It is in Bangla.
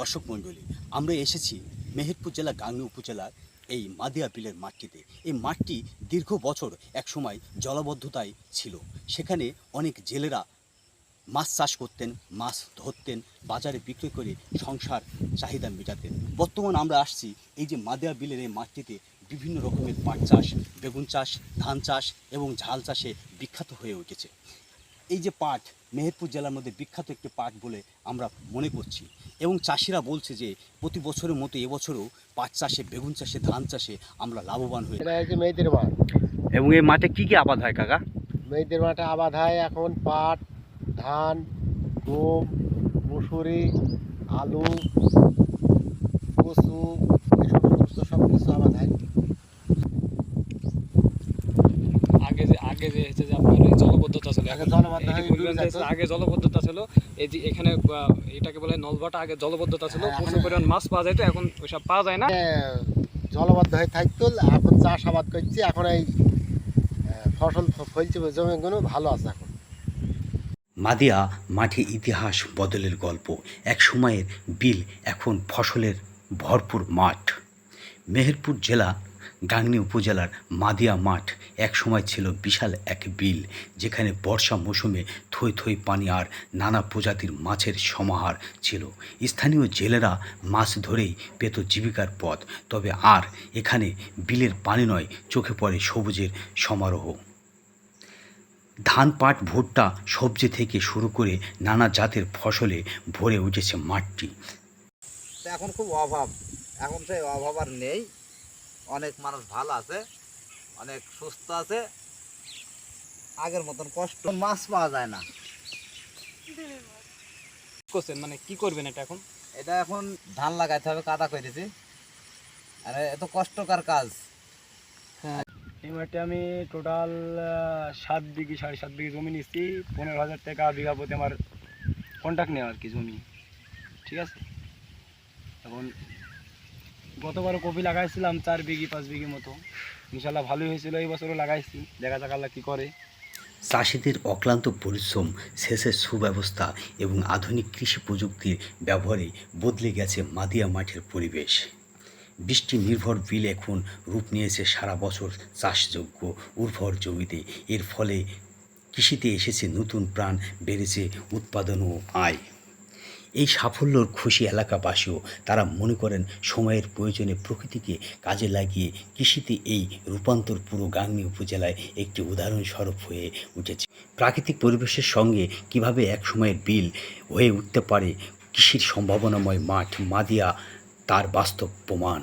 দর্শক মণ্ডলী, আমরা এসেছি মেহেরপুর জেলা গাংনী উপজেলার এই মাদিয়া বিলের মাঠটিতে। এই মাঠটি দীর্ঘ বছর একসময় জলাবদ্ধতায় ছিল। সেখানে অনেক জেলেরা মাছ চাষ করতেন, মাছ ধরতেন, বাজারে বিক্রি করে সংসার চাহিদা মেটাতেন। বর্তমান আমরা আসছি এই যে মাদিয়া বিলের এই মাঠটিতে বিভিন্ন রকমের পাট চাষ, বেগুন চাষ, ধান চাষ এবং ঝাল চাষে বিখ্যাত হয়ে উঠেছে। এই যে পাট মেহেরপুর জেলার মধ্যে বিখ্যাত একটি পাট বলে আমরা মনে করছি। এবং চাষিরা বলছে যে প্রতি বছরের মতো এবছরও পাট চাষে বেগুন চাষে ধান চাষে আমরা লাভবান হই মেয়েদের মাঠ। এবং এই মাঠে কি কি আবাদ হয় কাকা? মেয়েদের মাঠে আবাদ হয় এখন পাট ধান গম মুসুরি আলু কচু এসব সমস্ত সব কিছু আবাদ হয়। আগে যে হচ্ছে যে আপনার এই জলবদ্ধতা ছিল আগে জলবদ্ধতা ছিল এই যে এখানে এটাকে বলে নলবাটা আগে জলবদ্ধতা ছিল হ্যাঁ, প্রচুর পরিমাণ মাছ পাওয়া যেত এখন ওইসব পাওয়া যায় না। জলবদ্ধ হয়ে থাকতো এখন চাষ আবাদ করছি এখন এই ফসল ফলছে জমিগুলো ভালো আছে এখন। মাদিয়া মাঠে ইতিহাস বদলের গল্প এক সময়ের বিল এখন ফসলের ভরপুর মাঠ। মেহেরপুর জেলা গাংনী উপজেলার মাদিয়া মাঠ এক সময় ছিল বিশাল এক বিল, যেখানে বর্ষা মৌসুমে থই থই পানি আর নানা প্রজাতির মাছের সমাহার ছিল। স্থানীয় জেলেরা মাছ ধরেই পেত জীবিকার পথ, তবে আর এখানে বিলের পানি নয়, চোখে পড়ে সবুজের সমারোহ। ধান, পাট, ভুট্টা, সবজি থেকে শুরু করে নানা জাতের ফসলে ভরে উঠেছে মাঠটি। এখন খুব অভাব, এখন সেই অভাব আর নেই। অনেক মানুষ ভালো আছে অনেক সুস্থ আছে। আগের মতন কষ্ট মাছ পাওয়া যায় না। করছেন? মানে কি করবেন এটা এখন? এটা এখন ধান লাগাইতে হবে কাদা করেছি আর এত কষ্টকর কাজ। এই মাঠে আমি টোটাল সাত বিঘি সাড়ে সাত বিঘি জমি নিচ্ছি পনেরো হাজার টাকা বিঘা প্রতি আমার কন্ট্যাক্ট নেওয়া আর কি জমি। ঠিক আছে? এখন গতবারও কপি লাগাইছিলাম চার বিঘি, পাঁচ বিঘি মতো। ইনশাল্লাহ ভালোই হয়েছিল, এই বছরও লাগাইছি। দেখা যাক আল্লাহ কী করে। চাষিদের অক্লান্ত পরিশ্রম, সেচের সুব্যবস্থা এবং আধুনিক কৃষি প্রযুক্তির ব্যবহারে বদলে গেছে মাদিয়া মাঠের পরিবেশ। বৃষ্টি নির্ভর বিল এখন রূপ নিয়েছে সারা বছর চাষযোগ্য উর্বর জমিতে। এর ফলে কৃষিতে এসেছে নতুন প্রাণ, বেড়েছে উৎপাদন ও আয়। এই সাফল্যর খুশি এলাকাবাসীও তারা মনে করেন সময়ের প্রয়োজনে প্রকৃতিকে কাজে লাগিয়ে কৃষিতে এই রূপান্তর পুরো গাংনী উপজেলায় একটি উদাহরণস্বরূপ হয়ে উঠেছে। প্রাকৃতিক পরিবেশের সঙ্গে কীভাবে এক সময়ের বিল হয়ে উঠতে পারে কৃষির সম্ভাবনাময় মাঠ মাদিয়া, তার বাস্তব প্রমাণ।